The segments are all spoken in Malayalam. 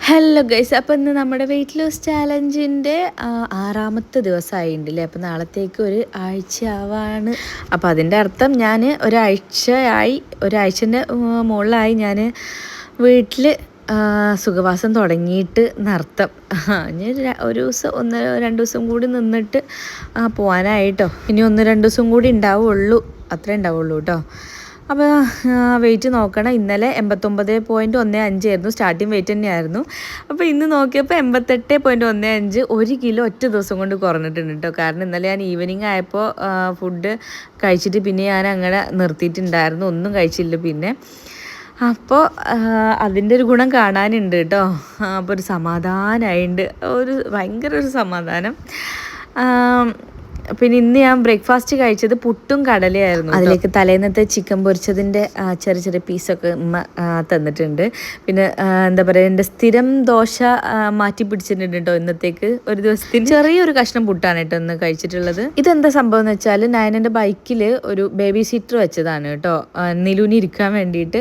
ഹലോ ഗൈസ് അപ്പോൾ ഇന്ന് നമ്മുടെ വെയിറ്റ് ലോസ് ചാലഞ്ചിന്റെ ആറാമത്തെ ദിവസമായിട്ടുണ്ടല്ലേ അപ്പോൾ നാളത്തേക്ക് ഒരു ആഴ്ച ആവാണ് അപ്പോൾ അതിന്റെ അർത്ഥം ഞാൻ ഒരാഴ്ചയായി ഒരാഴ്ചന്റെ മുകളിലായി ഞാൻ വീട്ടിൽ സുഖവാസം തുടങ്ങിയിട്ട് നർത്തം ഞാൻ ഒരു ദിവസം ഒന്ന് രണ്ട് ദിവസം കൂടി നിന്നിട്ട് പോകാനായിട്ടോ ഇനി ഒന്ന് രണ്ട് ദിവസം കൂടി ഉണ്ടാവുള്ളൂ. അത്രേ ഉണ്ടാവുള്ളൂ കേട്ടോ. അപ്പോൾ വെയിറ്റ് നോക്കണം. ഇന്നലെ എൺപത്തൊമ്പത് പോയിന്റ് ഒന്ന് അഞ്ചായിരുന്നു സ്റ്റാർട്ടിങ് വെയിറ്റ് തന്നെയായിരുന്നു. അപ്പോൾ ഇന്ന് നോക്കിയപ്പോൾ എൺപത്തെട്ട് പോയിന്റ് ഒന്ന് അഞ്ച് ഒരു കിലോ ഒറ്റ ദിവസം കൊണ്ട് കുറഞ്ഞിട്ടുണ്ട് കേട്ടോ കാരണം ഇന്നലെ ഞാൻ ഈവനിങ് ആയപ്പോൾ ഫുഡ് കഴിച്ചിട്ട് പിന്നെ ഞാൻ അങ്ങനെ നിർത്തിയിട്ടുണ്ടായിരുന്നു. ഒന്നും കഴിച്ചില്ല പിന്നെ. അപ്പോൾ അതിന്റെ ഒരു ഗുണം കാണാനുണ്ട് കേട്ടോ അപ്പോൾ ഒരു സമാധാനമായിട്ടുണ്ട് ഒരു ഭയങ്കര ഒരു സമാധാനം. പിന്നെ ഇന്ന് ഞാൻ ബ്രേക്ക്ഫാസ്റ്റ് കഴിച്ചത് പുട്ടും കടലയായിരുന്നു അതിലേക്ക് തലേന്നത്തെ ചിക്കൻ പൊരിച്ചതിന്റെ ചെറിയ ചെറിയ പീസൊക്കെ ഉമ്മ തന്നിട്ടുണ്ട്. പിന്നെ എന്താ പറയുക എന്റെ സ്ഥിരം ദോശ മാറ്റി പിടിച്ചിട്ടുണ്ട് ഇന്നത്തേക്ക്. ഒരു ദിവസത്തിന് ചെറിയൊരു കഷ്ണം പുട്ടാണ് കേട്ടോ ഇന്ന് കഴിച്ചിട്ടുള്ളത്. ഇതെന്താ സംഭവം എന്ന് വെച്ചാൽ എന്റെ ബൈക്കിൽ ഒരു ബേബി സീറ്റർ വെച്ചതാണ് കേട്ടോ നിലൂനി ഇരിക്കാൻ വേണ്ടിയിട്ട്.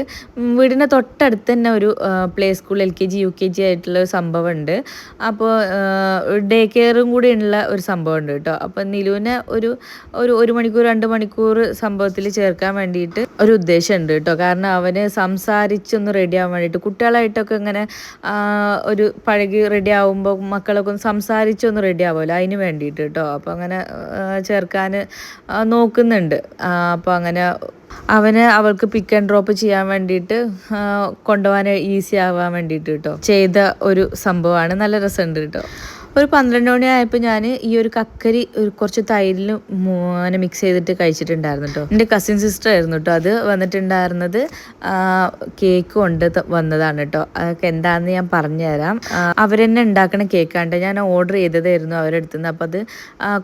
വീടിന്റെ തൊട്ടടുത്ത് തന്നെ ഒരു play school L K G U K G ആയിട്ടുള്ള ഒരു സംഭവമുണ്ട് അപ്പോൾ ഡേ കെയറും കൂടി ഉള്ള ഒരു സംഭവമുണ്ട് കേട്ടോ അപ്പോൾ നിലുവിനെ ഒരു ഒരു ഒരു മണിക്കൂർ രണ്ട് മണിക്കൂർ സംഭവത്തിൽ ചേർക്കാൻ വേണ്ടിയിട്ട് ഒരു ഉദ്ദേശമുണ്ട് കേട്ടോ. കാരണം അവന് സംസാരിച്ചൊന്ന് റെഡി ആവാൻ വേണ്ടിയിട്ട് കുട്ടികളായിട്ടൊക്കെ ഇങ്ങനെ ഒരു പഴകി റെഡി ആവുമ്പോൾ മക്കളൊക്കെ ഒന്ന് സംസാരിച്ചൊന്ന് റെഡി ആവുമല്ലോ അതിന് വേണ്ടിയിട്ട് കേട്ടോ. അപ്പോൾ അങ്ങനെ ചേർക്കാൻ നോക്കുന്നുണ്ട്. അപ്പോൾ അങ്ങനെ അവന് അവൾക്ക് പിക്ക് ആൻഡ് ഡ്രോപ്പ് ചെയ്യാൻ വേണ്ടിയിട്ട് കൊണ്ടുപോകാൻ ഈസി ആവാൻ വേണ്ടിയിട്ട് കേട്ടോ. ചെയ്ത ഒരു സംഭവമാണ്. നല്ല രസമുണ്ട് കേട്ടോ. ഒരു പന്ത്രണ്ട് മണി ആയപ്പോൾ ഞാൻ ഈ ഒരു കക്കരി കുറച്ച് തൈരിൽ അങ്ങനെ മിക്സ് ചെയ്തിട്ട് കഴിച്ചിട്ടുണ്ടായിരുന്നു കേട്ടോ എന്റെ കസിൻ സിസ്റ്റർ ആയിരുന്നു കേട്ടോ അത് വന്നിട്ടുണ്ടായിരുന്നത്. കേക്ക് കൊണ്ട് വന്നതാണ് കേട്ടോ അതൊക്കെ എന്താണെന്ന് ഞാൻ പറഞ്ഞുതരാം. അവർ അവരെന്നെ ഉണ്ടാക്കണ കേക്കാണ്ട് ഞാൻ ഓർഡർ ചെയ്തതായിരുന്നു അവരുടെ അടുത്ത് നിന്ന് അപ്പോൾ അത്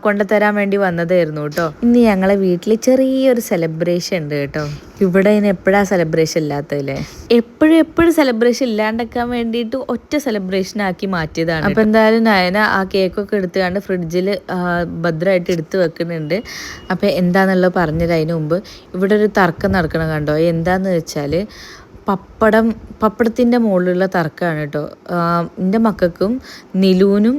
കൊണ്ടുതരാൻ വേണ്ടി വന്നതായിരുന്നു കേട്ടോ ഇന്ന് ഞങ്ങളെ വീട്ടിൽ ചെറിയൊരു സെലിബ്രേഷൻ ഉണ്ട് കേട്ടോ ഇവിടെ ഇനി എപ്പോഴാ സെലിബ്രേഷൻ ഇല്ലാത്തല്ലേ എപ്പോഴും എപ്പോഴും സെലിബ്രേഷൻ ഇല്ലാണ്ടാക്കാൻ വേണ്ടിയിട്ട് ഒറ്റ സെലിബ്രേഷൻ ആക്കി മാറ്റിയതാണ് അപ്പോൾ എന്തായാലും നയന ആ കേക്കൊക്കെ എടുത്തുകൊണ്ട് ഫ്രിഡ്ജിൽ ഭദ്രമായിട്ട് എടുത്ത് വെക്കുന്നുണ്ട്. അപ്പോൾ എന്താണെന്നുള്ളത് പറഞ്ഞത് അതിന് മുമ്പ്. ഇവിടെ ഒരു തർക്കം നടക്കണം കണ്ടോ? എന്താണെന്ന് വെച്ചാൽ പപ്പടം പപ്പടത്തിന്റെ മുകളിലുള്ള തർക്കമാണ് കേട്ടോ. എന്റെ മക്കൾക്കും നിലൂനും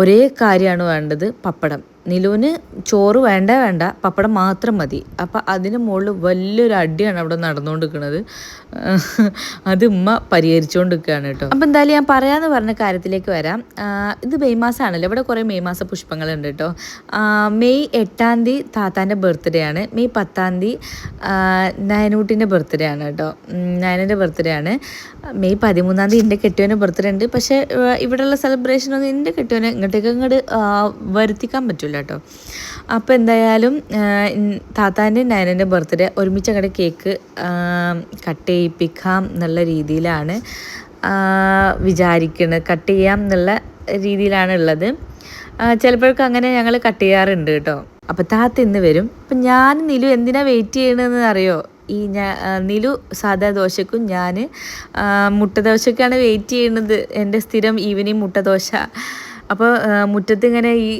ഒരേ കാര്യമാണ് വേണ്ടത് പപ്പടം. നിലൂന് ചോറ് വേണ്ട വേണ്ട. പപ്പടം മാത്രം മതി. അപ്പം അതിന് മുകളിൽ വലിയൊരു അടിയാണ് അവിടെ നടന്നുകൊണ്ടിരിക്കുന്നത്. അത് ഉമ്മ പരിഹരിച്ചുകൊണ്ടിരിക്കുകയാണ് കേട്ടോ. അപ്പം എന്തായാലും ഞാൻ പറയാമെന്ന് പറഞ്ഞ കാര്യത്തിലേക്ക് വരാം. ഇത് മെയ് മാസമാണല്ലോ. ഇവിടെ കുറേ മെയ് മാസ പുഷ്പങ്ങളുണ്ട് കേട്ടോ. മെയ് എട്ടാം തീയതി താത്താന്റെ ബർത്ത്ഡേ ആണ്. മെയ് പത്താം തീയതി നയനൂട്ടിന്റെ ബർത്ത്ഡേ ആണ് കേട്ടോ. നയനന്റെ ബർത്ത്ഡേ ആണ്. മെയ് പതിമൂന്നാം തീയതി എന്റെ കെട്ടിയോന്റെ ബർത്ത്ഡേ ഉണ്ട്. പക്ഷേ ഇവിടെയുള്ള സെലിബ്രേഷൻ ഒന്നും എന്റെ കെട്ടിയോനെ ഇങ്ങോട്ടേക്ക് ഇങ്ങോട്ട് വരുത്തിക്കാൻ പറ്റില്ല കേട്ടോ അപ്പോൾ എന്തായാലും താത്താന്റെ നയനന്റെ ബർത്ത്ഡേ ഒരുമിച്ച് അങ്ങനെ കേക്ക് കട്ട് ചെയ്യിപ്പിക്കാം എന്നുള്ള രീതിയിലാണ് വിചാരിക്കുന്നത് കട്ട് ചെയ്യാം എന്നുള്ള രീതിയിലാണ് ഉള്ളത്. ചിലപ്പോഴൊക്കെ അങ്ങനെ ഞങ്ങൾ കട്ട് ചെയ്യാറുണ്ട് കേട്ടോ. അപ്പോൾ താത്ത ഇന്ന് വരും. അപ്പം ഞാൻ നിലു എന്തിനാ വെയിറ്റ് ചെയ്യണമെന്ന് അറിയോ? ഈ ഞാ നിലു സാധാ ദോശക്കും ഞാൻ മുട്ട ദോശക്കാണ് വെയിറ്റ് ചെയ്യുന്നത് എന്റെ സ്ഥിരം ഈവനിങ് മുട്ട ദോശ. അപ്പോൾ മുറ്റത്ത് ഇങ്ങനെ ഈ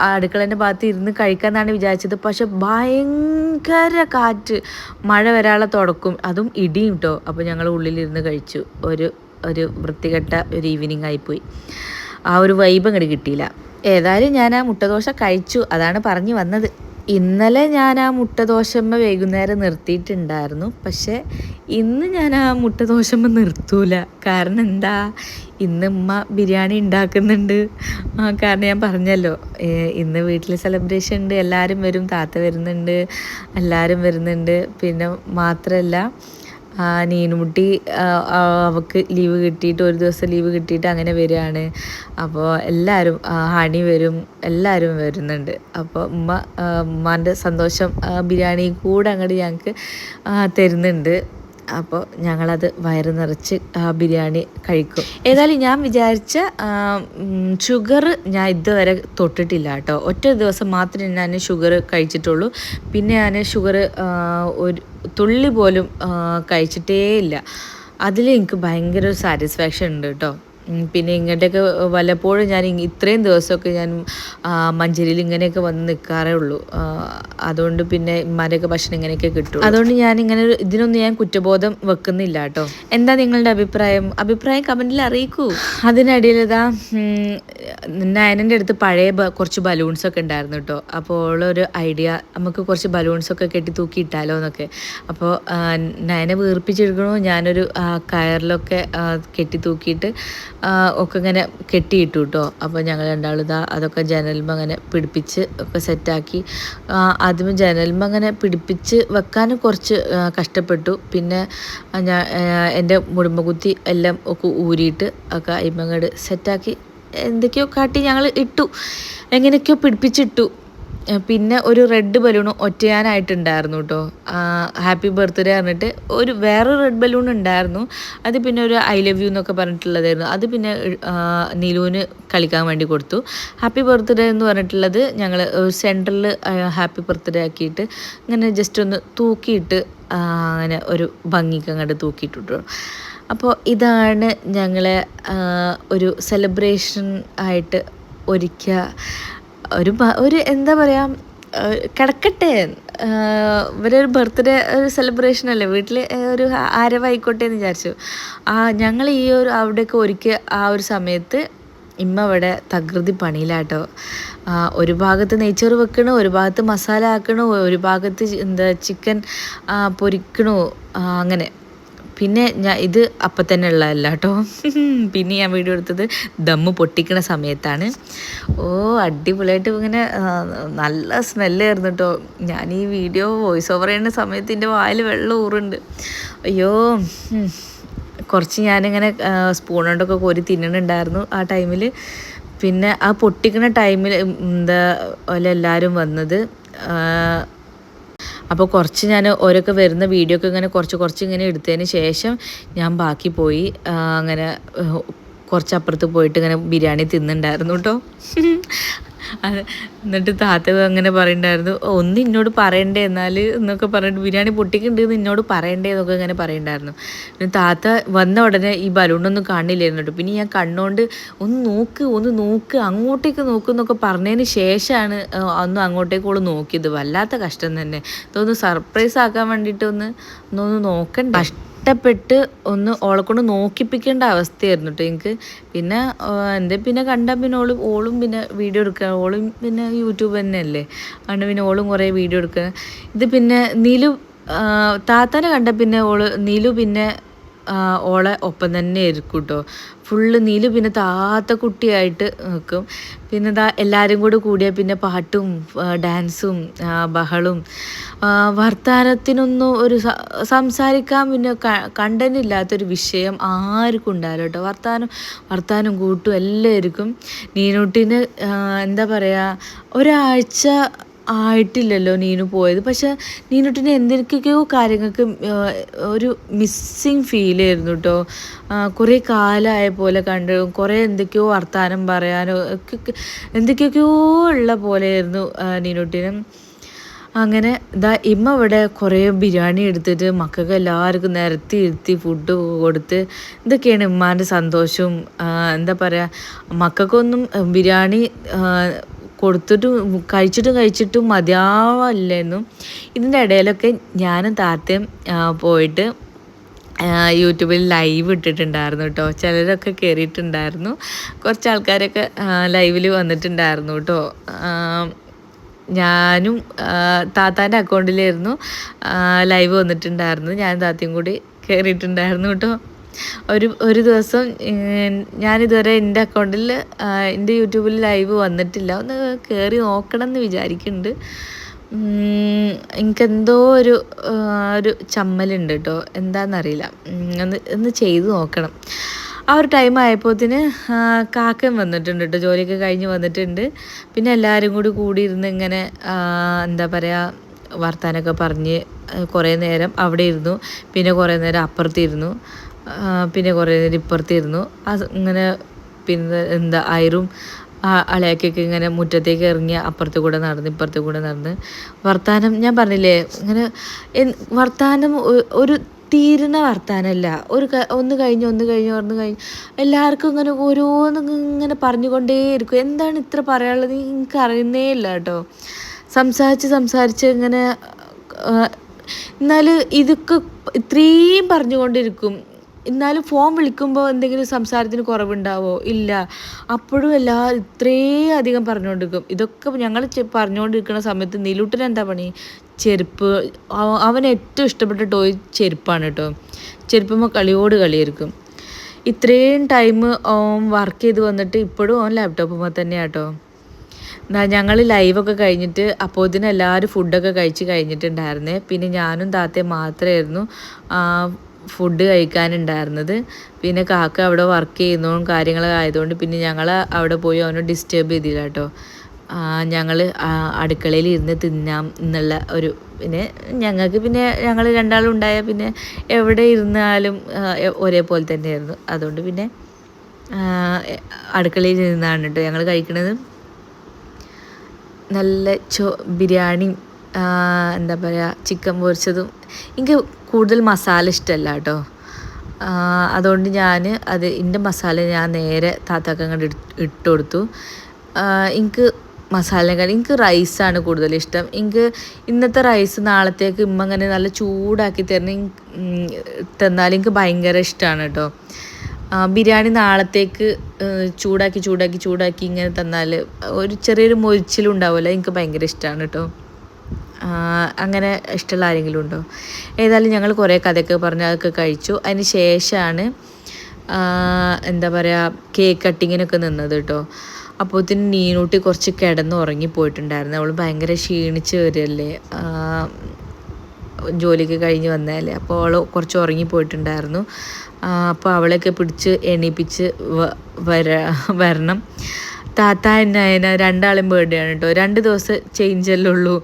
അടുക്കളേന്റെ ഭാഗത്ത് ഇരുന്ന് കഴിക്കാമെന്നാണ് വിചാരിച്ചത്. പക്ഷെ ഭയങ്കര കാറ്റ്. മഴ വരാനുള്ള തുടക്കും. അതും ഇടിയും കേട്ടോ അപ്പോൾ ഞങ്ങൾ ഉള്ളിലിരുന്ന് കഴിച്ചു. ഒരു ഒരു വൃത്തികെട്ട ഒരു ഈവനിങ് ആയിപ്പോയി. ആ ഒരു വൈബ് അങ്ങോട്ട് കിട്ടിയില്ല. ഏതായാലും ഞാൻ ആ മുട്ടദോശ കഴിച്ചു. അതാണ് പറഞ്ഞു വന്നത്. ഇന്നലെ ഞാൻ ആ മുട്ടദോശമ്മ വൈകുന്നേരം നിർത്തിയിട്ടുണ്ടായിരുന്നു. പക്ഷേ ഇന്ന് ഞാൻ ആ മുട്ടദോശമ്മ നിർത്തൂല. കാരണം എന്താ? ഇന്ന് ഉമ്മ ബിരിയാണി ഉണ്ടാക്കുന്നുണ്ട്. ആ, കാരണം ഞാൻ പറഞ്ഞല്ലോ ഇന്ന് വീട്ടിൽ സെലിബ്രേഷൻ ഉണ്ട്. എല്ലാവരും വരും താത്ത വരുന്നുണ്ട്. എല്ലാവരും വരുന്നുണ്ട്. പിന്നെ മാത്രമല്ല നീനുമുട്ടി അവൾക്ക് ലീവ് കിട്ടിയിട്ട് ഒരു ദിവസം ലീവ് കിട്ടിയിട്ട് അങ്ങനെ വരികയാണ്. അപ്പോൾ എല്ലാവരും ഹണി വരും എല്ലാവരും വരുന്നുണ്ട്. അപ്പോൾ ഉമ്മ ഉമ്മാന്റെ സന്തോഷം ബിരിയാണി കൂടെ അങ്ങോട്ട് ഞങ്ങൾക്ക് തരുന്നുണ്ട്. അപ്പോൾ ഞങ്ങളത് വയറ് നിറച്ച് ബിരിയാണി കഴിക്കും. ഏതായാലും ഞാൻ വിചാരിച്ച ഷുഗർ ഞാൻ ഇതുവരെ തൊട്ടിട്ടില്ല കേട്ടോ. ഒറ്റ ദിവസം മാത്രമേ ഞാൻ ഷുഗർ കഴിച്ചിട്ടുള്ളൂ. പിന്നെ ഞാൻ ഷുഗർ ഒരു തുള്ളി പോലും കഴിച്ചിട്ടേ ഇല്ല അതിൽ എനിക്ക് ഭയങ്കര ഒരു സാറ്റിസ്ഫാക്ഷൻ ഉണ്ട് കേട്ടോ. പിന്നെ ഇങ്ങോട്ടൊക്കെ വല്ലപ്പോഴും ഞാൻ ഇത്രയും ദിവസമൊക്കെ ഞാൻ മഞ്ചേരിയിൽ ഇങ്ങനെയൊക്കെ വന്ന് നിൽക്കാറേ ഉള്ളൂ. അതുകൊണ്ട് പിന്നെ ഇമ്മാരൊക്കെ ഭക്ഷണം ഇങ്ങനെയൊക്കെ കിട്ടും അതുകൊണ്ട് ഞാൻ ഇങ്ങനെ ഇതിനൊന്നും ഞാൻ കുറ്റബോധം വെക്കുന്നില്ല കേട്ടോ. എന്താ നിങ്ങളുടെ അഭിപ്രായം? അഭിപ്രായം കമന്റിൽ അറിയിക്കൂ. അതിനിടയിൽ ഇതാ നയനന്റെ അടുത്ത് പഴയ കുറച്ച് ബലൂൺസൊക്കെ ഉണ്ടായിരുന്നു കേട്ടോ. അപ്പോൾ ഉള്ളൊരു ഐഡിയ നമുക്ക് കുറച്ച് ബലൂൺസൊക്കെ കെട്ടി തൂക്കി ഇട്ടാലോ എന്നൊക്കെ. അപ്പോൾ നയനെ വീർപ്പിച്ചെടുക്കണോ? ഞാനൊരു കയറിലൊക്കെ കെട്ടി തൂക്കിയിട്ട് ഒക്കെ ഇങ്ങനെ കെട്ടിയിട്ടു കേട്ടോ അപ്പോൾ ഞങ്ങൾ രണ്ടാളും ഇതാ അതൊക്കെ ജനൽമ അങ്ങനെ പിടിപ്പിച്ച് ഒക്കെ സെറ്റാക്കി ആദ്യം ജനൽമ അങ്ങനെ പിടിപ്പിച്ച് വെക്കാനും കുറച്ച് കഷ്ടപ്പെട്ടു. പിന്നെ ഞാൻ എന്റെ മുടുമ്പകുത്തി എല്ലാം ഒക്കെ ഊരിയിട്ട് ഒക്കെ അയിമങ്ങട് സെറ്റാക്കി എന്തൊക്കെയോ കാട്ടി ഞങ്ങൾ ഇട്ടു. എങ്ങനെയൊക്കെയോ പിടിപ്പിച്ചിട്ടു. പിന്നെ ഒരു റെഡ് ബലൂൺ ഒറ്റയാനായിട്ടുണ്ടായിരുന്നു കേട്ടോ ഹാപ്പി ബർത്ത്ഡേ പറഞ്ഞിട്ട് ഒരു വേറെ റെഡ് ബലൂൺ ഉണ്ടായിരുന്നു. അത് പിന്നെ ഒരു ഐ ലവ് യു എന്നൊക്കെ പറഞ്ഞിട്ടുള്ളതായിരുന്നു. അത് പിന്നെ നീലുവിന് കളിക്കാൻ വേണ്ടി കൊടുത്തു. ഹാപ്പി ബർത്ത്ഡേ എന്ന് പറഞ്ഞിട്ടുള്ളത് ഞങ്ങൾ സെന്ററിൽ ഹാപ്പി ബർത്ത്ഡേ ആക്കിയിട്ട് ഇങ്ങനെ ജസ്റ്റ് ഒന്ന് തൂക്കിയിട്ട് അങ്ങനെ ഒരു ഭംഗിക്ക് അങ്ങോട്ട് തൂക്കിയിട്ടു അപ്പോൾ ഇതാണ് ഞങ്ങളെ ഒരു സെലിബ്രേഷൻ ആയിട്ട് ഒരുക്കുക ഒരു ഒരു എന്താ പറയുക കിടക്കട്ടെ. ഇവരൊരു ബർത്ത്ഡേ ഒരു സെലിബ്രേഷൻ അല്ലേ? വീട്ടിൽ ഒരു ആരവായിക്കോട്ടെ എന്ന് വിചാരിച്ചു. ആ ഞങ്ങൾ ഈ ഒരു അവിടെയൊക്കെ ഒരുക്കിയ ആ ഒരു സമയത്ത് ഇമ്മ ഇവിടെ തകൃതി പണിയിലാട്ടോ. ഒരു ഭാഗത്ത് നെയ്ച്ചോറ് വെക്കണു ഒരു ഭാഗത്ത് മസാല ആക്കണു ഒരു ഭാഗത്ത് എന്താ ചിക്കൻ പൊരിക്കണു അങ്ങനെ. പിന്നെ ഞാൻ ഇത് അപ്പം തന്നെ ഉള്ളതല്ല കേട്ടോ. പിന്നെ ഞാൻ വീഡിയോ എടുത്തത് ദമ്മ് പൊട്ടിക്കുന്ന സമയത്താണ്. ഓ അടിപൊളിയായിട്ട് ഇങ്ങനെ നല്ല സ്മെല്ലായിരുന്നു കേട്ടോ. ഞാൻ ഈ വീഡിയോ വോയിസ് ഓവർ ചെയ്യുന്ന സമയത്ത് എന്റെ വായിൽ വെള്ളം ഊറുണ്ട് അയ്യോ. കുറച്ച് ഞാനിങ്ങനെ സ്പൂൺ കൊണ്ടൊക്കെ കോരി തിന്നണുണ്ടായിരുന്നു ആ ടൈമിൽ പിന്നെ ആ പൊട്ടിക്കുന്ന ടൈമിൽ എന്താ എല്ലാവരും വന്നത് അപ്പോൾ കുറച്ച് ഞാൻ ഓരോക്കെ വരുന്ന വീഡിയോ ഒക്കെ ഇങ്ങനെ കുറച്ച് കുറച്ച് ഇങ്ങനെ എടുത്തതിന് ശേഷം ഞാൻ ബാക്കി പോയി അങ്ങനെ കുറച്ച് അപ്പുറത്ത് പോയിട്ട് ഇങ്ങനെ ബിരിയാണി തിന്നുണ്ടായിരുന്നു കേട്ടോ. അത് എന്നിട്ട് താത്ത അങ്ങനെ പറയണ്ടായിരുന്നു. ഒന്ന് എന്നോട് പറയണ്ടേ എന്നാൽ എന്നൊക്കെ പറഞ്ഞിട്ട് ബിരിയാണി പൊട്ടിക്കുന്നുണ്ട് എന്നോട് പറയണ്ടേ എന്നൊക്കെ ഇങ്ങനെ പറയണ്ടായിരുന്നു. പിന്നെ താത്ത വന്ന ഉടനെ ഈ ബലൂണൊന്നും കാണില്ലായിരുന്നു കേട്ടോ. പിന്നെ ഞാൻ കണ്ണുകൊണ്ട് ഒന്ന് നോക്ക് ഒന്ന് നോക്ക് അങ്ങോട്ടേക്ക് നോക്ക് എന്നൊക്കെ പറഞ്ഞതിന് ശേഷമാണ് ഒന്ന് അങ്ങോട്ടേക്ക് ഓൾ നോക്കിയത്. വല്ലാത്ത കഷ്ടം തന്നെ. ഇതൊന്ന് സർപ്രൈസ് ആക്കാൻ വേണ്ടിയിട്ട് ഒന്ന് ഒന്നൊന്ന് നോക്കണ്ട? കഷ്ടപ്പെട്ട് ഒന്ന് ഓളെ കൊണ്ട് നോക്കിപ്പിക്കേണ്ട അവസ്ഥയായിരുന്നു കേട്ടോ എനിക്ക്. പിന്നെ എന്റെ പിന്നെ കണ്ടാൽ പിന്നെ ഓളും ഓളും പിന്നെ വീഡിയോ എടുക്കുക. ഓളും പിന്നെ യൂട്യൂബ് തന്നെയല്ലേ. അതുകൊണ്ട് പിന്നെ ഓളും കുറേ വീഡിയോ എടുക്കുക. ഇത് പിന്നെ നീലു താത്താനെ കണ്ട പിന്നെ ഓൾ നീലു പിന്നെ ഓളെ ഒപ്പം തന്നെ ഇരിക്കും കേട്ടോ ഫുള്ള് നീൽ പിന്നെ താത്ത കുട്ടിയായിട്ട് നിൽക്കും പിന്നെ ദാ എല്ലാവരും കൂടെ കൂടിയ പിന്നെ പാട്ടും ഡാൻസും ബഹളും. വർത്തമാനത്തിനൊന്നും ഒരു സംസാരിക്കാൻ പിന്നെ കണ്ടന്റ് ഇല്ലാത്തൊരു വിഷയം ആർക്കും ഉണ്ടാവില്ല കേട്ടോ വർത്തമാനം വർത്തമാനം കൂട്ടും എല്ലാവർക്കും നീനൂട്ടിന് എന്താ പറയുക ഒരാഴ്ച ആയിട്ടില്ലല്ലോ നീനു പോയത്. പക്ഷെ നീനുട്ടിന് എന്തൊക്കെയോ കാര്യങ്ങൾക്ക് ഒരു മിസ്സിങ് ഫീൽ ആയിരുന്നു കേട്ടോ കുറേ കാലമായ പോലെ കണ്ട് കുറേ എന്തൊക്കെയോ വർത്താനം പറയാനോ ഒക്കെ എന്തൊക്കെയൊക്കെയോ ഉള്ള പോലെയായിരുന്നു നീനുട്ടിനും. അങ്ങനെ ഇതാ ഇമ്മ ഇവിടെ കുറേ ബിരിയാണി എടുത്തിട്ട് മക്കൾക്ക് എല്ലാവർക്കും നിരത്തി ഇരുത്തി ഫുഡ് കൊടുത്ത് ഇതൊക്കെയാണ് ഇമ്മാന്റെ സന്തോഷവും എന്താ പറയുക മക്കൾക്കൊന്നും ബിരിയാണി കൊടുത്തിട്ടും കഴിച്ചിട്ടും കഴിച്ചിട്ടും മതിയാവില്ലായിരുന്നു ഇതിന്റെ ഇടയിലൊക്കെ ഞാനും താത്തയും പോയിട്ട് യൂട്യൂബിൽ ലൈവ് ഇട്ടിട്ടുണ്ടായിരുന്നു കേട്ടോ. ചിലരൊക്കെ കയറിയിട്ടുണ്ടായിരുന്നു കുറച്ച് ആൾക്കാരൊക്കെ ലൈവിൽ വന്നിട്ടുണ്ടായിരുന്നു കേട്ടോ. ഞാനും താത്താന്റെ അക്കൗണ്ടിലായിരുന്നു ലൈവ് വന്നിട്ടുണ്ടായിരുന്നു. ഞാൻ താത്തയും കൂടി കയറിയിട്ടുണ്ടായിരുന്നു കേട്ടോ. ഒരു ഒരു ദിവസം ഞാനിതുവരെ എന്റെ അക്കൗണ്ടിൽ എന്റെ യൂട്യൂബിൽ ലൈവ് വന്നിട്ടില്ല. ഒന്ന് കയറി നോക്കണം എന്ന് വിചാരിക്കുന്നുണ്ട് എനിക്കെന്തോ ഒരു ഒരു ചമ്മലുണ്ട് കേട്ടോ എന്താണെന്നറിയില്ല ഒന്ന് ഒന്ന് ചെയ്തു നോക്കണം. ആ ഒരു ടൈം ആയപ്പോത്തിന് കാക്കൻ വന്നിട്ടുണ്ട് കേട്ടോ ജോലിയൊക്കെ കഴിഞ്ഞ് വന്നിട്ടുണ്ട്. പിന്നെ എല്ലാവരും കൂടി കൂടിയിരുന്ന് ഇങ്ങനെ എന്താ പറയുക വർത്താനൊക്കെ പറഞ്ഞ് കുറേ നേരം അവിടെ ഇരുന്നു. പിന്നെ കുറേ നേരം അപ്പുറത്തിരുന്നു. പിന്നെ കുറേ നേരം ഇപ്പുറത്തിരുന്നു. അങ്ങനെ പിന്നെ എന്താ അയറും അളയാക്കൊക്കെ ഇങ്ങനെ മുറ്റത്തേക്ക് ഇറങ്ങി അപ്പുറത്തെ കൂടെ നടന്ന് ഇപ്പുറത്തെ കൂടെ നടന്ന് വർത്താനം ഞാൻ പറഞ്ഞില്ലേ ഇങ്ങനെ വർത്താനം ഒരു തീരുന്ന വർത്താനമല്ല ഒരു ഒന്ന് കഴിഞ്ഞ് ഒന്ന് കഴിഞ്ഞ് ഒന്ന് കഴിഞ്ഞ് എല്ലാവർക്കും ഇങ്ങനെ ഓരോന്നും ഇങ്ങനെ പറഞ്ഞുകൊണ്ടേയിരിക്കും എന്താണ് ഇത്ര പറയാനുള്ളത്? എനിക്ക് അറിയുന്നേ ഇല്ല കേട്ടോ. സംസാരിച്ച് സംസാരിച്ച് ഇങ്ങനെ എന്നാൽ ഇതൊക്കെ ഇത്രയും പറഞ്ഞുകൊണ്ടിരിക്കും. എന്നാലും ഫോൺ വിളിക്കുമ്പോൾ എന്തെങ്കിലും സംസാരത്തിന് കുറവുണ്ടാവോ? ഇല്ല. അപ്പോഴും എല്ലാ ഇത്രയും അധികം പറഞ്ഞുകൊണ്ടിരിക്കും ഇതൊക്കെ ഞങ്ങൾ പറഞ്ഞുകൊണ്ടിരിക്കുന്ന സമയത്ത് നീലൂട്ടൻ എന്താ പണി? ചെരുപ്പ് അവൻ ഏറ്റവും ഇഷ്ടപ്പെട്ട ടോയ് ചെരുപ്പാണ് കേട്ടോ ചെരുപ്പുമ്പോൾ കളിയോട് കളിയായിരിക്കും. ഇത്രയും ടൈം ഓൻ വർക്ക് ചെയ്ത് വന്നിട്ട് ഇപ്പോഴും ഓൻ ലാപ്ടോപ്പുമ്പോൾ തന്നെയാണ് കേട്ടോ ഞങ്ങൾ ലൈവൊക്കെ കഴിഞ്ഞിട്ട് അപ്പോൾ ഇതിന് എല്ലാവരും ഫുഡൊക്കെ കഴിച്ച് കഴിഞ്ഞിട്ടുണ്ടായിരുന്നേ. പിന്നെ ഞാനും താത്തയും മാത്രമായിരുന്നു ഫുഡ് കഴിക്കാനുണ്ടായിരുന്നത്. പിന്നെ കാക്ക അവിടെ വർക്ക് ചെയ്യുന്നതും കാര്യങ്ങളൊക്കെ ആയതുകൊണ്ട് പിന്നെ ഞങ്ങൾ അവിടെ പോയി അവനെ ഡിസ്റ്റേബ് ചെയ്തില്ല കേട്ടോ. ഞങ്ങൾ അടുക്കളയിൽ ഇരുന്ന് തിന്നാം എന്നുള്ള ഒരു പിന്നെ ഞങ്ങൾക്ക് പിന്നെ ഞങ്ങൾ രണ്ടാളും ഉണ്ടായ പിന്നെ എവിടെ ഇരുന്നാലും ഒരേപോലെ തന്നെയായിരുന്നു. അതുകൊണ്ട് പിന്നെ അടുക്കളയിൽ നിന്നാണ് കേട്ടോ ഞങ്ങൾ കഴിക്കുന്നത് നല്ല ചോ ബിരിയാണിയും എന്താ പറയുക ചിക്കൻ പൊരിച്ചതും എനിക്ക് കൂടുതൽ മസാല ഇഷ്ടമല്ല കേട്ടോ. അതുകൊണ്ട് ഞാൻ അത് എന്റെ മസാല ഞാൻ നേരെ താത്താക്ക് ഇട്ട് കൊടുത്തു. എനിക്ക് മസാലക്കാൾ എനിക്ക് റൈസാണ് കൂടുതൽ ഇഷ്ടം. എനിക്ക് ഇന്നത്തെ റൈസ് നാളത്തേക്ക് ഇമ്മ അങ്ങനെ നല്ല ചൂടാക്കി തരണ തന്നാൽ എനിക്ക് ഭയങ്കര ഇഷ്ടമാണ് കേട്ടോ. ബിരിയാണി നാളത്തേക്ക് ചൂടാക്കി ചൂടാക്കി ചൂടാക്കി ഇങ്ങനെ തന്നാൽ ഒരു ചെറിയൊരു മൊരിച്ചിലുണ്ടാവുമല്ലോ എനിക്ക് ഭയങ്കര ഇഷ്ടമാണ് കേട്ടോ. അങ്ങനെ ഇഷ്ടമുള്ള ആരെങ്കിലും ഉണ്ടോ? ഏതായാലും ഞങ്ങൾ കുറേ കഥയൊക്കെ പറഞ്ഞ് അതൊക്കെ കഴിച്ചു. അതിന് ശേഷമാണ് എന്താ പറയുക കേക്ക് കട്ടിങ്ങിനൊക്കെ നിന്നത് കേട്ടോ അപ്പോഴത്തേന് നീനൂട്ടി കുറച്ച് കിടന്ന് ഉറങ്ങിപ്പോയിട്ടുണ്ടായിരുന്നു അവൾ ഭയങ്കര ക്ഷീണിച്ച് വരുമല്ലേ ജോലിക്ക് കഴിഞ്ഞ് വന്നതല്ലേ? അപ്പോൾ അവൾ കുറച്ച് ഉറങ്ങിപ്പോയിട്ടുണ്ടായിരുന്നു അപ്പോൾ അവളെയൊക്കെ പിടിച്ച് എണീപ്പിച്ച് വര വരണം. താത്ത എന്നെ രണ്ടാളും ബർത്ത്ഡേ ആണ് കേട്ടോ രണ്ട് ദിവസം ചേഞ്ച് അല്ലേ ഉള്ളൂ.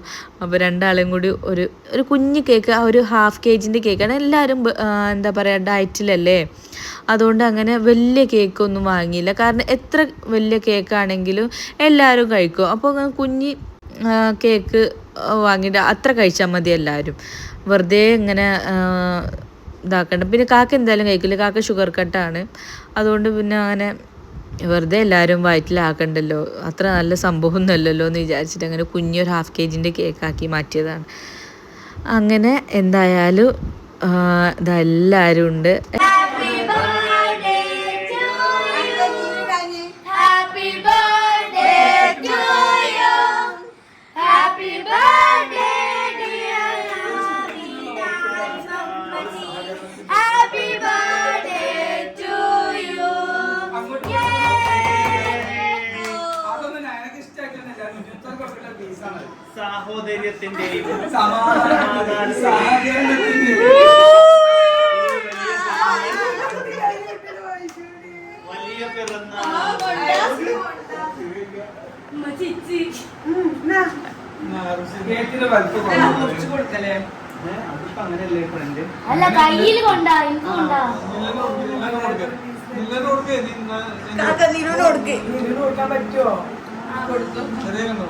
അപ്പോൾ രണ്ടാളും കൂടി ഒരു ഒരു കുഞ്ഞ് കേക്ക് ആ ഒരു ഹാഫ് കെ ജിന്റെ കേക്കാണ് എല്ലാവരും എന്താ പറയുക ഡയറ്റിലല്ലേ അതുകൊണ്ട് അങ്ങനെ വലിയ കേക്കൊന്നും വാങ്ങിയില്ല. കാരണം എത്ര വലിയ കേക്കാണെങ്കിലും എല്ലാവരും കഴിക്കും. അപ്പോൾ കുഞ്ഞ് കേക്ക് വാങ്ങിയിട്ട് അത്ര കഴിച്ചാൽ മതി എല്ലാവരും വെറുതെ ഇങ്ങനെ ഇതാക്കണ്ട. പിന്നെ കാക്ക എന്തായാലും കഴിക്കില്ല. കാക്ക ഷുഗർ കട്ടാണ് അതുകൊണ്ട് പിന്നെ അങ്ങനെ വെറുതെ എല്ലാവരും വയറ്റിലാക്കണ്ടല്ലോ? അത്ര നല്ല സംഭവം ഒന്നുമല്ലല്ലോ എന്ന് വിചാരിച്ചിട്ട് അങ്ങനെ കുഞ്ഞൊരു ഹാഫ് കെ ജിന്റെ കേക്കാക്കി മാറ്റിയതാണ്. അങ്ങനെ എന്തായാലും ഇതെല്ലാവരും ഉണ്ട്. സാഹോദര്യത്തിന്റെയും വലിയ പിറന്ന കേക്കിന്റെ വലുപ്പം കുറഞ്ഞു. അതിപ്പോ അങ്ങനെയല്ലേ ഫ്രണ്ട് അല്ല കയ്യിൽ കൊണ്ടാ എനിക്ക് കൊണ്ടാ കൊടുക്കാൻ പറ്റുമോ ചെറിയതുണ്ടോ?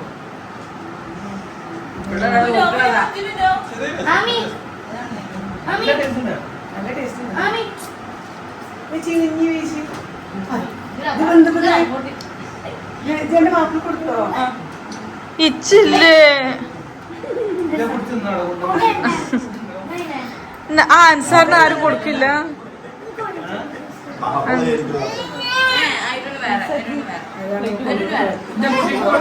ഇച്ചില്ലേ. ആ. അൻസാറിന് ആരും കൊടുക്കില്ല. ഇന്റെ കുട്ടിക്ക്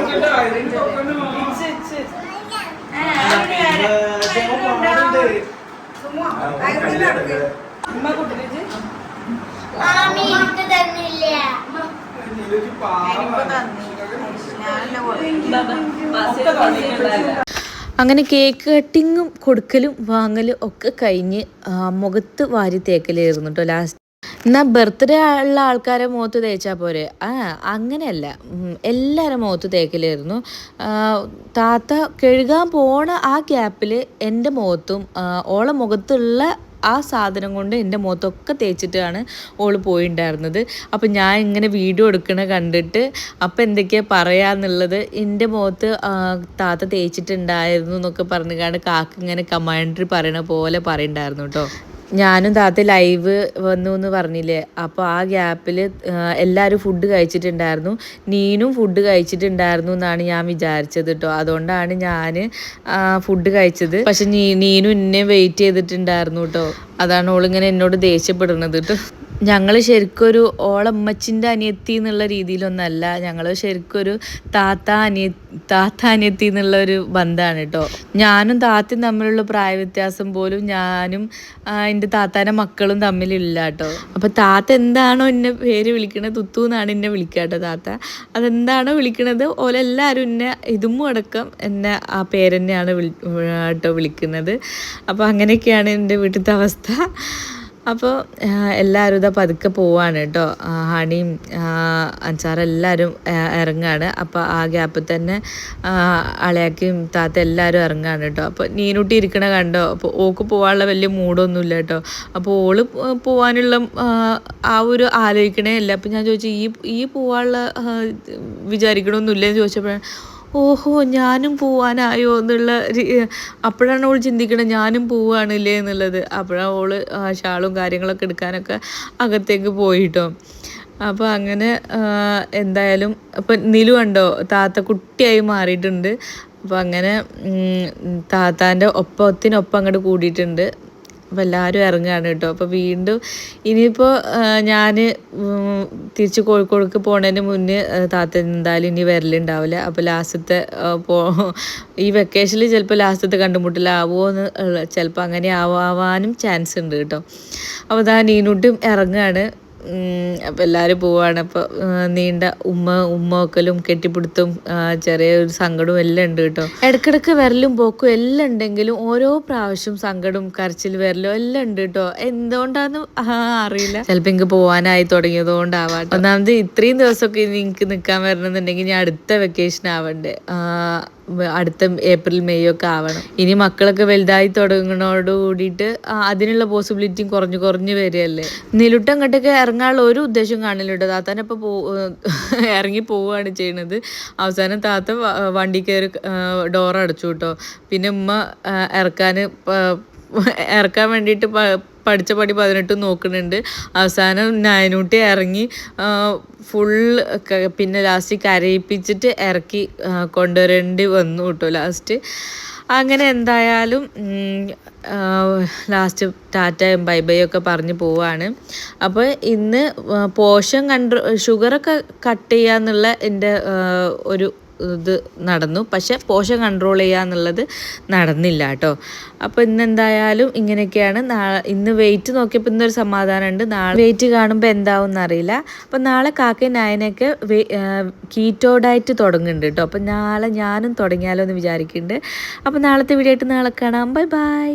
അങ്ങനെ കേക്ക് കട്ടിങ്ങും കൊടുക്കലും വാങ്ങലും ഒക്കെ കഴിഞ്ഞ് മുഖത്ത് വാരി തേക്കലായിരുന്നു കേട്ടോ ലാസ്റ്റ്. എന്നാൽ ബർത്ത്ഡേ ഉള്ള ആൾക്കാരെ മുഖത്ത് തേച്ചാൽ പോരെ. ആ അങ്ങനെയല്ല. എല്ലാവരും മുഖത്ത് തേക്കലായിരുന്നു. താത്ത കഴുകാൻ പോണ ആ ഗ്യാപ്പിൽ എന്റെ മുഖത്തും ഓളെ മുഖത്തുള്ള ആ സാധനം കൊണ്ട് എന്റെ മുഖത്തൊക്കെ തേച്ചിട്ടാണ് ഓൾ പോയിണ്ടായിരുന്നത്. അപ്പം ഞാൻ ഇങ്ങനെ വീഡിയോ എടുക്കണ കണ്ടിട്ട് അപ്പം എന്തൊക്കെയാ പറയാന്നുള്ളത് എന്റെ മുഖത്ത് താത്ത തേച്ചിട്ടുണ്ടായിരുന്നു എന്നൊക്കെ പറഞ്ഞു കാണ്ട് കാക്ക ഇങ്ങനെ കമാൻഡറി പറയണ പോലെ പറയണ്ടായിരുന്നു കേട്ടോ ഞാനും താത്ത ലൈവ് വന്നു എന്ന് പറഞ്ഞില്ലേ? അപ്പോൾ ആ ഗ്യാപ്പിൽ എല്ലാവരും ഫുഡ് കഴിച്ചിട്ടുണ്ടായിരുന്നു. നീനും ഫുഡ് കഴിച്ചിട്ടുണ്ടായിരുന്നു എന്നാണ് ഞാൻ വിചാരിച്ചത് കേട്ടോ. അതുകൊണ്ടാണ് ഞാൻ ഫുഡ് കഴിച്ചത്. പക്ഷെ നീ നീനും എന്നെ വെയിറ്റ് ചെയ്തിട്ടുണ്ടായിരുന്നു കേട്ടോ. അതാണ് ഓളിങ്ങനെ എന്നോട് ദേഷ്യപ്പെടുന്നത് കേട്ടോ. ഞങ്ങൾ ശരിക്കും ഒരു ഓളമ്മച്ചിന്റെ അനിയത്തി എന്നുള്ള രീതിയിലൊന്നല്ല. ഞങ്ങൾ ശരിക്കും ഒരു താത്ത അനിയ താത്ത അനിയത്തി എന്നുള്ള ഒരു ബന്ധമാണ് കേട്ടോ ഞാനും താത്തയും തമ്മിലുള്ള പ്രായ വ്യത്യാസം പോലും ഞാനും എന്റെ താത്താന്റെ മക്കളും തമ്മിലില്ല കേട്ടോ അപ്പോൾ താത്ത എന്താണോ എന്നെ പേര് വിളിക്കണത് തുത്തു എന്നാണ് എന്നെ വിളിക്കുക കേട്ടോ താത്ത. അതെന്താണോ വിളിക്കണത് ഓലെല്ലാവരും എന്നെ ഇതും അടക്കം എന്നെ ആ പേരെന്നെയാണ് വിളി കേട്ടോ വിളിക്കുന്നത്. അപ്പോൾ അങ്ങനെയൊക്കെയാണ് എന്റെ വീട്ടിലത്തെ അവസ്ഥ. അപ്പോൾ എല്ലാവരും ഇതാ പതുക്കെ പോവാണ് കേട്ടോ. ഹണിയും അഞ്ചാറും എല്ലാവരും ഇറങ്ങാണ്. അപ്പോൾ ആ ഗ്യാപ്പിൽ തന്നെ അളയാക്കിയും താത്ത എല്ലാവരും ഇറങ്ങാണ് കേട്ടോ. അപ്പോൾ നീനൂട്ടി ഇരിക്കണ കണ്ടോ? അപ്പോൾ ഓക്ക് പോകാനുള്ള വലിയ മൂടൊന്നുമില്ല കേട്ടോ. അപ്പോൾ ഓൾ പോകാനുള്ള ആ, ഒരു ആലോചിക്കണേ അല്ല അപ്പോൾ ഞാൻ ചോദിച്ചു ഈ ഈ പോകാനുള്ള വിചാരിക്കണമെന്നില്ലെന്ന് ചോദിച്ചപ്പോഴാണ് ഓഹോ ഞാനും പോവാനായോ എന്നുള്ള അപ്പോഴാണ് ഓൾ ചിന്തിക്കണത് ഞാനും പോവാണില്ലേ എന്നുള്ളത്. അപ്പോഴാണ് ആ ഷാളും കാര്യങ്ങളൊക്കെ എടുക്കാനൊക്കെ അകത്തേക്ക് പോയിട്ടോ. അപ്പോൾ അങ്ങനെ എന്തായാലും അപ്പം നിലു കണ്ടോ താത്ത കുട്ടിയായി മാറിയിട്ടുണ്ട്. അപ്പോൾ അങ്ങനെ താത്താന്റെ ഒപ്പത്തിനൊപ്പം അങ്ങോട്ട് കൂടിയിട്ടുണ്ട്. അപ്പോൾ എല്ലാവരും ഇറങ്ങുകയാണ് കേട്ടോ. അപ്പോൾ വീണ്ടും ഇനിയിപ്പോൾ ഞാൻ തിരിച്ച് കോഴിക്കോടേക്ക് പോണതിന് മുന്നേ താത്ത എന്തായാലും ഇനി വരലുണ്ടാവില്ല. അപ്പോൾ ലാസ്റ്റത്തെ പോ ഈ വെക്കേഷനിൽ ചിലപ്പോൾ ലാസ്റ്റത്തെ കണ്ടുമുട്ടലാവുമോ എന്ന് ചിലപ്പോൾ അങ്ങനെ ആവാനും ചാൻസ് ഉണ്ട് കേട്ടോ. അപ്പോൾ അതാ നീനുട്ടും ഇറങ്ങുകയാണ് അപ്പോൾ എല്ലാവരും പോവാണ്. അപ്പോൾ നീണ്ട ഉമ്മ ഉമ്മ വെക്കലും കെട്ടിപ്പിടുത്തും ചെറിയ ചെറിയൊരു സങ്കടവും എല്ലാം ഉണ്ട് കേട്ടോ. ഇടക്കിടക്ക് വരലും പോക്കും എല്ലാം ഉണ്ടെങ്കിലും ഓരോ പ്രാവശ്യം സങ്കടവും കരച്ചിൽ വരലും എല്ലാം ഉണ്ട് കേട്ടോ. എന്തുകൊണ്ടാന്ന് അറിയില്ല. ചിലപ്പോൾ എനിക്ക് പോവാനായി തുടങ്ങിയത് കൊണ്ടാവാം ഒന്നാമത് ഇത്രയും ദിവസമൊക്കെ എനിക്ക് നിൽക്കാൻ വരണമെന്നുണ്ടെങ്കിൽ ഞാൻ അടുത്ത വെക്കേഷൻ ആവണ്ടേ. അടുത്ത ഏപ്രിൽ മെയ് ഒക്കെ ആവണം. ഇനി മക്കളൊക്കെ വലുതായി തുടങ്ങുന്നതോട് കൂടിയിട്ട് അതിനുള്ള പോസിബിലിറ്റിയും കുറഞ്ഞു കുറഞ്ഞു വരികയല്ലേ? നിലുട്ടം അങ്ങോട്ടൊക്കെ ഇറങ്ങാനുള്ള ഒരു ഉദ്ദേശം കാണില്ല കേട്ടോ. താത്താനെ ഇപ്പോൾ ഇറങ്ങി പോവുകയാണ് ചെയ്യണത്. അവസാനം താത്ത വണ്ടി കയറി ഡോർ അടച്ചു കേട്ടോ. പിന്നെ ഉമ്മ ഇറക്കാൻ ഇറക്കാൻ വേണ്ടിയിട്ട് പഠിച്ച പടി പതിനെട്ട് നോക്കുന്നുണ്ട്. അവസാനം നയനൂട്ടി ഇറങ്ങി ഫുൾ പിന്നെ ലാസ്റ്റ് കരയിപ്പിച്ചിട്ട് ഇറക്കി കൊണ്ടുവരേണ്ടി വന്നു കേട്ടോ ലാസ്റ്റ് അങ്ങനെ എന്തായാലും ലാസ്റ്റ് ടാറ്റയും ബൈ ബൈ ഒക്കെ പറഞ്ഞ് പോവാണ്. അപ്പോൾ ഇന്ന് പോഷൻ കൺട്രോ ഷുഗറൊക്കെ കട്ട് ചെയ്യുക എന്നുള്ള എന്റെ ഒരു ഇത് നടന്നു. പക്ഷെ പോഷൻ കൺട്രോൾ ചെയ്യുക എന്നുള്ളത് നടന്നില്ല കേട്ടോ. അപ്പോൾ ഇന്ന് എന്തായാലും ഇങ്ങനെയൊക്കെയാണ്. നാളെ ഇന്ന് വെയിറ്റ് നോക്കിയപ്പോൾ ഇന്നൊരു സമാധാനമുണ്ട്. നാളെ വെയിറ്റ് കാണുമ്പോൾ എന്താവും എന്നറിയില്ല. അപ്പോൾ നാളെ കാക്കയും നായനൊക്കെ കീറ്റോ ഡയറ്റ് തുടങ്ങുന്നുണ്ട് കേട്ടോ. അപ്പോൾ നാളെ ഞാനും തുടങ്ങിയാലോ എന്ന് വിചാരിക്കുന്നുണ്ട്. അപ്പോൾ നാളത്തെ വീഡിയോ ആയിട്ട് നാളെ കാണാം. Bye bye